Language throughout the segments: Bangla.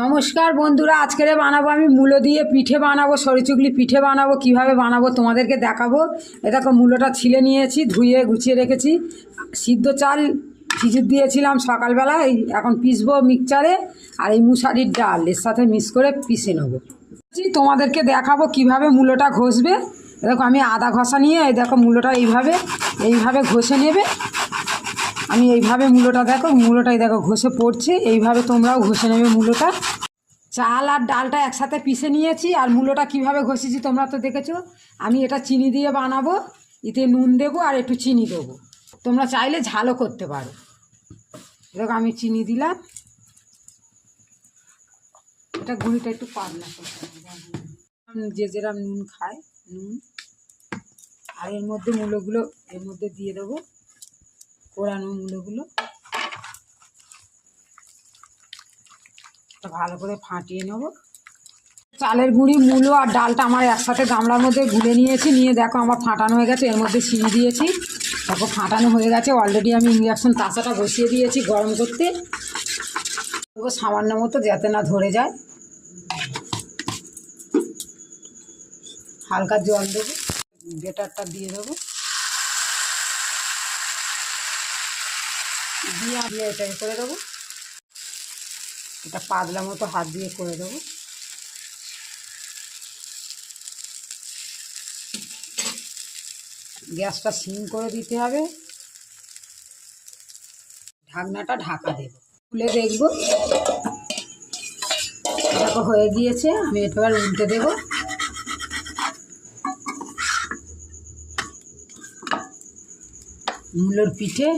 নমস্কার বন্ধুরা, আজকের বানাবো আমি মূলো দিয়ে পিঠে বানাবো, সরিচুগলি পিঠে বানাবো, কীভাবে বানাবো তোমাদেরকে দেখাবো। এ দেখো, মূলোটা ছিলে নিয়েছি, ধুয়ে গুছিয়ে রেখেছি। সিদ্ধ চাল ভিজিয়ে দিয়েছিলাম সকালবেলা, এই এখন পিসবো মিক্সচারে আর এই মুসারির ডাল, এর সাথে মিক্স করে পিষে নেব। তোমাদেরকে দেখাবো কীভাবে মূলোটা ঘষবে। দেখো, আমি আদা ঘষা নিয়ে, এই দেখো, মূলোটা এইভাবে এইভাবে ঘষে নেবে। আমি এইভাবে মূলোটা দেখো, মূলোটাই দেখো, ঘষে পড়ছে। এইভাবে তোমরাও ঘষে নেবে মূলোটা। চাল আর ডালটা একসাথে পিষে নিয়েছি, আর মূলোটা কীভাবে ঘষেছি তোমরা তো দেখেছ। আমি এটা চিনি দিয়ে বানাবো, এতে নুন দেবো আর একটু চিনি দেবো। তোমরা চাইলে ঝালও করতে পারো। দেখো, আমি চিনি দিলাম। এটা গুঁড়িটা একটু পাতলা যে যেরকম নুন খায়, নুন। আর এর মধ্যে মূলোগুলো, এর মধ্যে দিয়ে দেবো। কোরানো মূলোগুলো। ভালো করে ফাটিয়ে নেব। চালের গুঁড়ি, মূলো আর ডালটা আমার একসাথে গামলার মধ্যে গুলে নিয়েছি। নিয়ে দেখো আমার ফাটানো হয়ে গেছে, এর মধ্যে চিনি দিয়েছি। তারপর ফাটানো হয়ে গেছে। অলরেডি আমি ইন্ডাকশন তাসাটা বসিয়ে দিয়েছি গরম করতে। সামান্য মতো যাতে না ধরে যায়। হালকা জল দেবো। বেটারটা দিয়ে দেবো। দিয়ে আমি এটা এ করে দেবো। এটা পাতলা মতো হাত দিয়ে করে দেবো। গ্যাসটা সিম করে দিতে হবে। ঢাকনাটা ঢাকা দেবো। খুলে দেখব। দেখো, হয়ে গিয়েছে। আমি এবার উল্টে দেবো। মূলোর পিঠে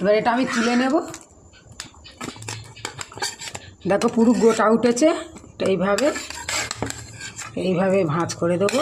এবার এটা আমি তুলে নেব। দেখো পুরো গোটা উঠেছে এইভাবে এইভাবে ভাঁজ করে দেবো।